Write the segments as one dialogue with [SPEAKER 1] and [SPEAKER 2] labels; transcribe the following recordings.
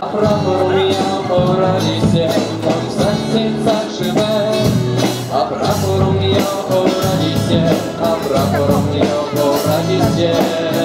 [SPEAKER 1] Proponuję poradzić się, korzystać z serca krzywe. A proponuję poradzić się, a proponuję poradzić się.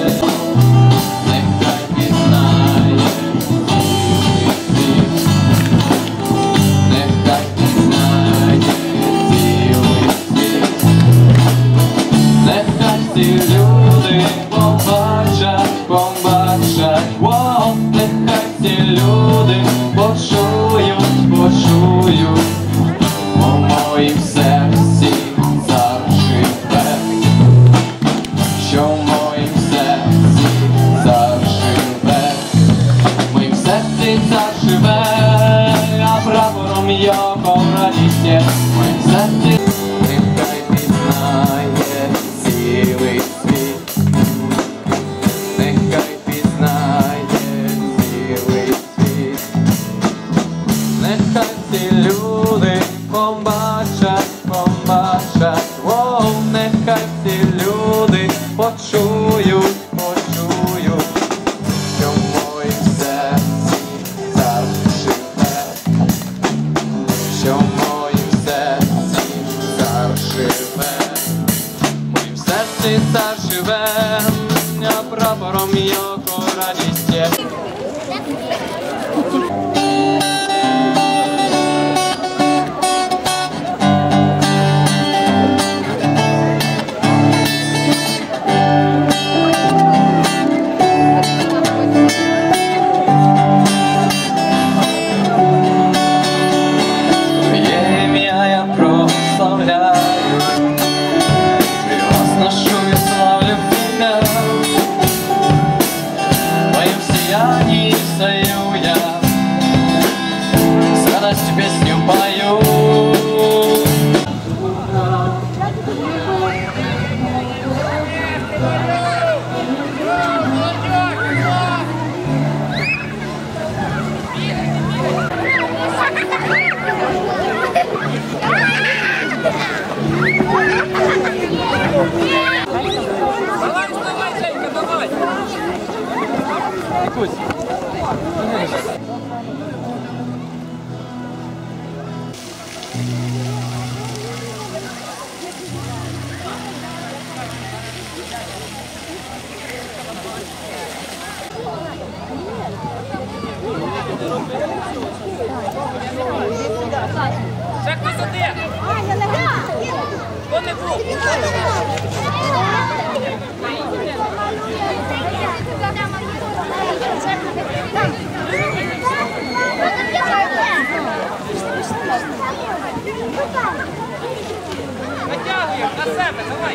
[SPEAKER 1] В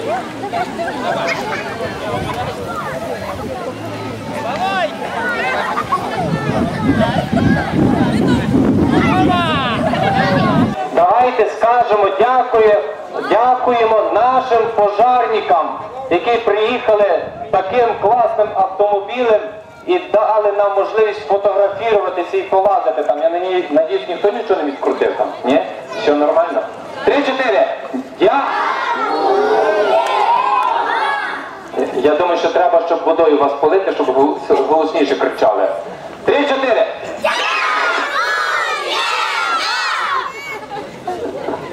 [SPEAKER 2] давай. Давай.
[SPEAKER 3] Давайте скажемо дякую, дякуємо нашим пожарникам, які приїхали таким класним автомобілем і дали нам можливість фотографуватися і полазити там. Я надіюсь, ніхто нічого не відкрутив там. Ні? Все нормально. Три-чотири. Дя... Я думаю, що треба, щоб водою вас полити, щоб голосніше кричали. Три-чотири.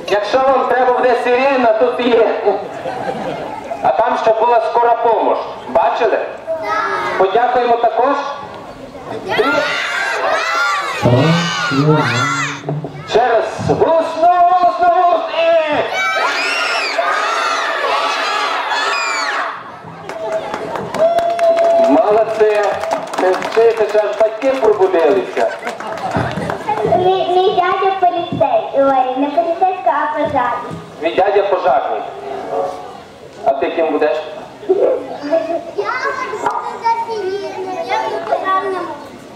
[SPEAKER 3] Якщо вам треба буде сирена, тут є. А там ще була скора помощ. Бачили? Подякуємо також. Три. Ще раз. Не вчитися, аж батьки пробудилися.
[SPEAKER 4] Мій, мій дядя поліцей. Ой, не поліцейська, а пожарний.
[SPEAKER 3] Мій дядя пожарний. А ти ким будеш?
[SPEAKER 4] Я Я буду пожарним.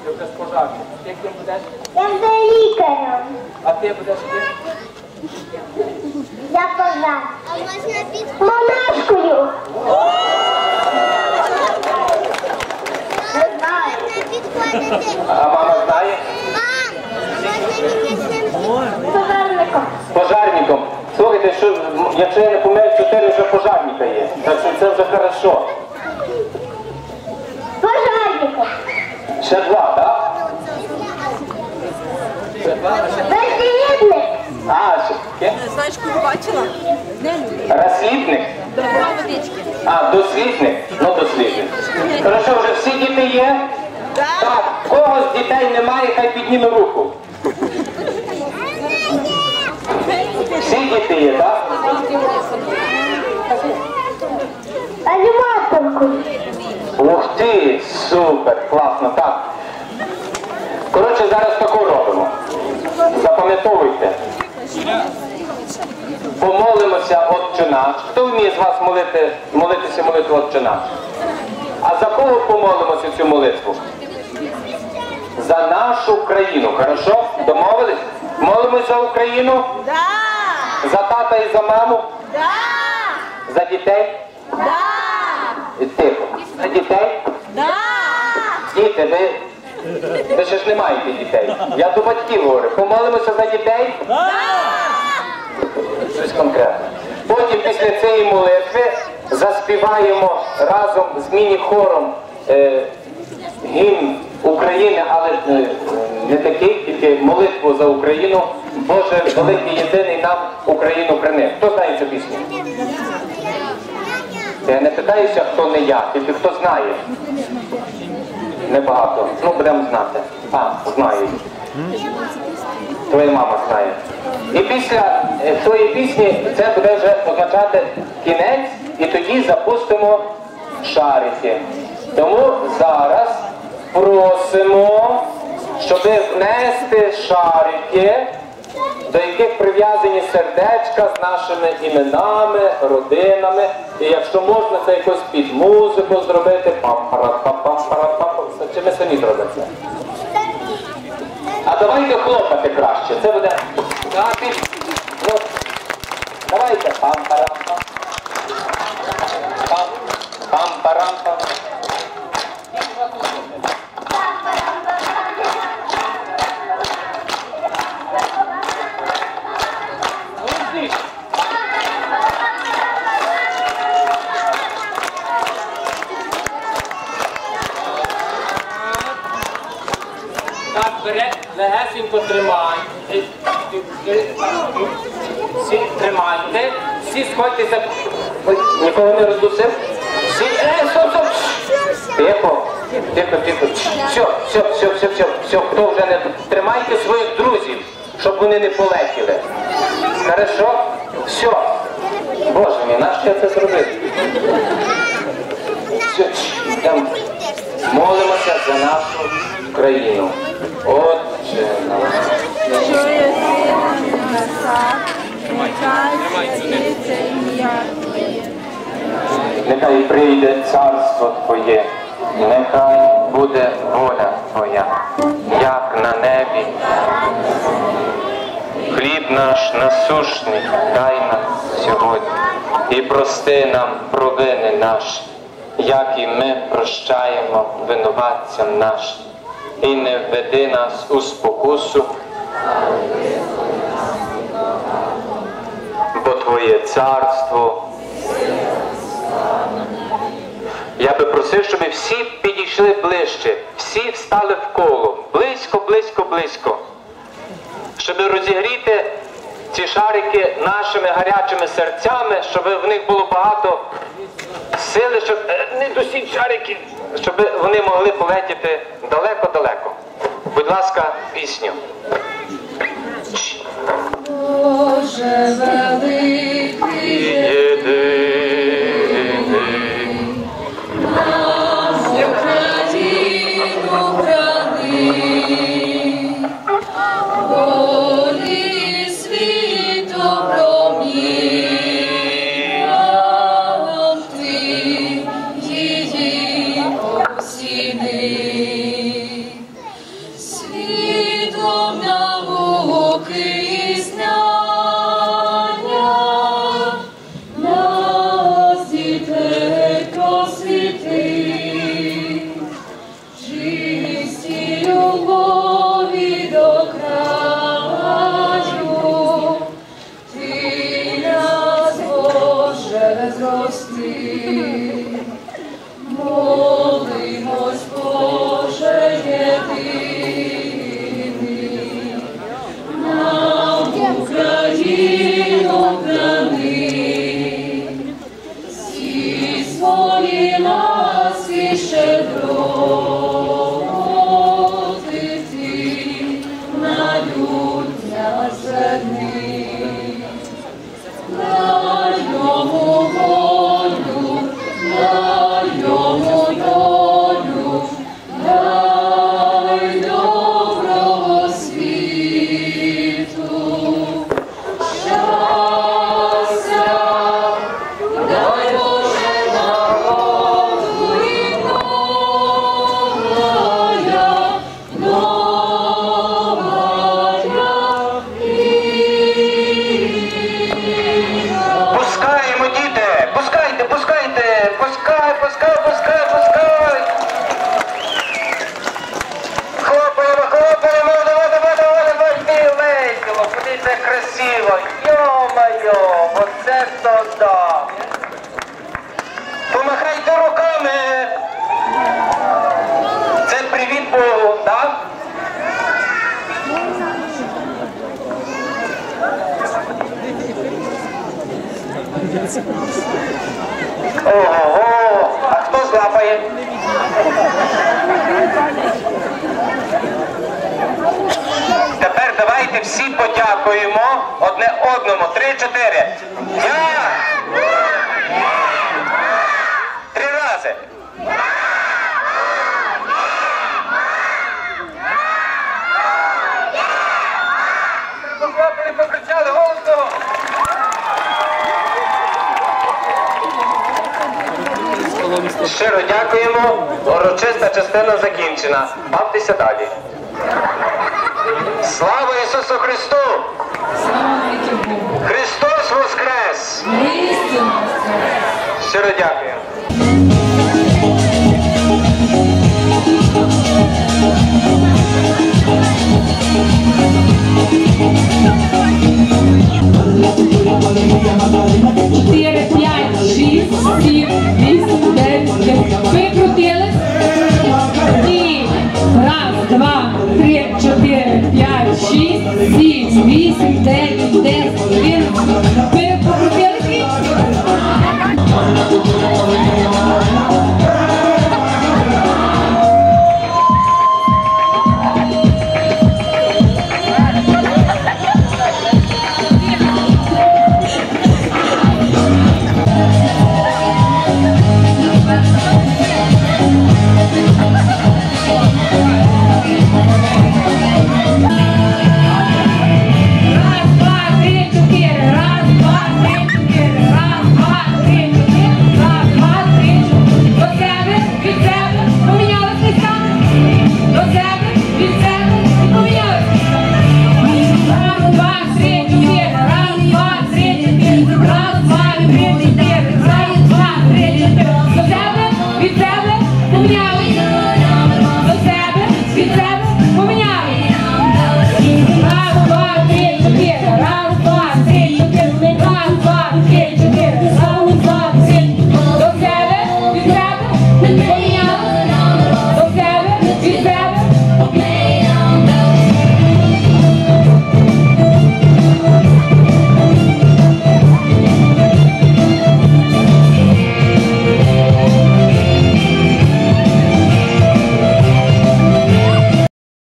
[SPEAKER 3] Ти будеш пожарним. Ти ким будеш?
[SPEAKER 4] Я буду лікарем.
[SPEAKER 3] А ти будеш ким?
[SPEAKER 4] Я пожар. Монашкою. Не знаю.
[SPEAKER 3] А мама знає?
[SPEAKER 4] Пожарником.
[SPEAKER 3] Пожарником. Слухайте, що якщо я не помиляюсь, чотири вже пожарника є. Так що це вже хорошо.
[SPEAKER 4] Пожарником.
[SPEAKER 3] Ще два, так?
[SPEAKER 4] Бездієдник.
[SPEAKER 3] А, ще таке?
[SPEAKER 2] Значку бачила?
[SPEAKER 3] Розслідник.
[SPEAKER 2] Добра водички.
[SPEAKER 3] А, дослідник? Ну, дослідник. Хорошо, вже всі діти є? Так, кого з дітей немає, хай підніме руку. Всі діти є, так?
[SPEAKER 4] Аніматорку.
[SPEAKER 3] Ух ти, супер, класно, так. Коротше, зараз таку робимо. Запам'ятовуйте. Помолимося Отче наш. Хто вміє з вас молити, молитися молитву Отче наш? А за кого помолимося цю молитву? За нашу країну, хорошо? Домовились? Молимось за Україну?
[SPEAKER 2] Да!
[SPEAKER 3] За тата і за маму?
[SPEAKER 2] Да!
[SPEAKER 3] За дітей?
[SPEAKER 2] Да!
[SPEAKER 3] Тихо. За дітей?
[SPEAKER 2] Да!
[SPEAKER 3] Діти, ви, ви ще ж не маєте дітей. Я до батьків говорю. Помолимося за дітей? Щось конкретне. Потім після цієї молитви заспіваємо разом з міні-хором е, гімн України, але е, не такий, тільки молитву за Україну. Боже, великий єдиний нам Україну прини. Хто знає цю пісню? Я не питаюся, хто не я, тільки хто знає. Небагато. Ну, будемо знати. А, знають. Твоя мама знає. І після е, тої пісні це буде вже означати кінець, і тоді запустимо шарики. Тому зараз просимо, щоб внести шарики, до яких прив'язані сердечка з нашими іменами, родинами. І якщо можна, це якось під музику зробити. Чи ми самі зробимо це? А давайте хлопати краще. Це буде. Ну, давайте пам бере, легесенько тримай. Е, Всі тримайте. Всі сходьтеся. Нікого не роздусив. Всі. Е. Тихо. Тихо, тихо. Все, все, все, все, все, все. Хто вже не тримайте своїх друзів, щоб вони не полетіли. Хорошо? Все. Боже мій, нащо я це зробив? Все, йдемо. Молимося за нашу країну. Наш.
[SPEAKER 2] Що є сина небеса, нехай світиться ім'я Твоє.
[SPEAKER 3] Нехай прийде царство Твоє, нехай буде воля Твоя, як на небі. Хліб наш насушний дай нам сьогодні, і прости нам провини наші, як і ми прощаємо винуватцям нашим. І не введи нас у спокусу, бо Твоє царство. Я би просив, щоб всі підійшли ближче, всі встали в коло, близько, близько, близько. Щоб розігріти ці шарики нашими гарячими серцями, щоб в них було багато сили, щоб е, не досіть шарики, щоб вони могли полетіти далеко-далеко. Будь ласка, пісню.
[SPEAKER 5] Боже великий,
[SPEAKER 3] Ого, а хто злапає? Тепер давайте всі подякуємо одне одному. Три-чотири. Я! Три рази. Щиро дякуємо. Урочиста частина закінчена. Бавтеся далі. Слава Ісусу Христу! Христос Воскрес! Щиро
[SPEAKER 6] дякуємо.